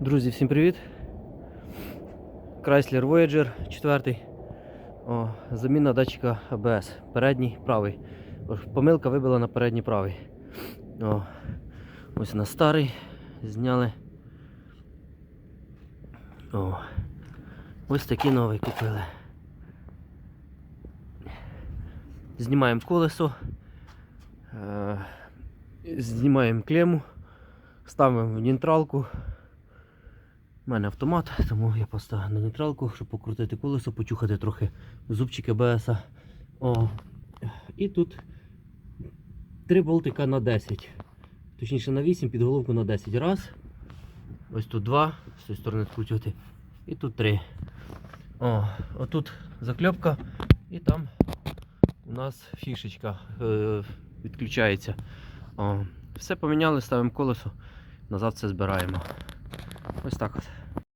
Друзі, всім привіт! Chrysler Voyager 4. О, заміна датчика ABS. Передній правий. Помилка вибила на передній правий. О, ось на старий. Зняли. О, ось такий новий купили. Знімаємо колесо. Е, знімаємо клему. Ставимо в нейтралку. У мене автомат, тому я поставив на нейтралку, щоб покрутити колесо, почухати трохи зубчики БСа. О. І тут три болтика на 10. Точніше на 8, під головку на 10. Раз. Ось тут два, з цієї сторони відкрутити. І тут три. О, отут закльопка і там у нас фішечка е, відключається. О, все поміняли, ставимо колесо, назад все збираємо. Ось так от.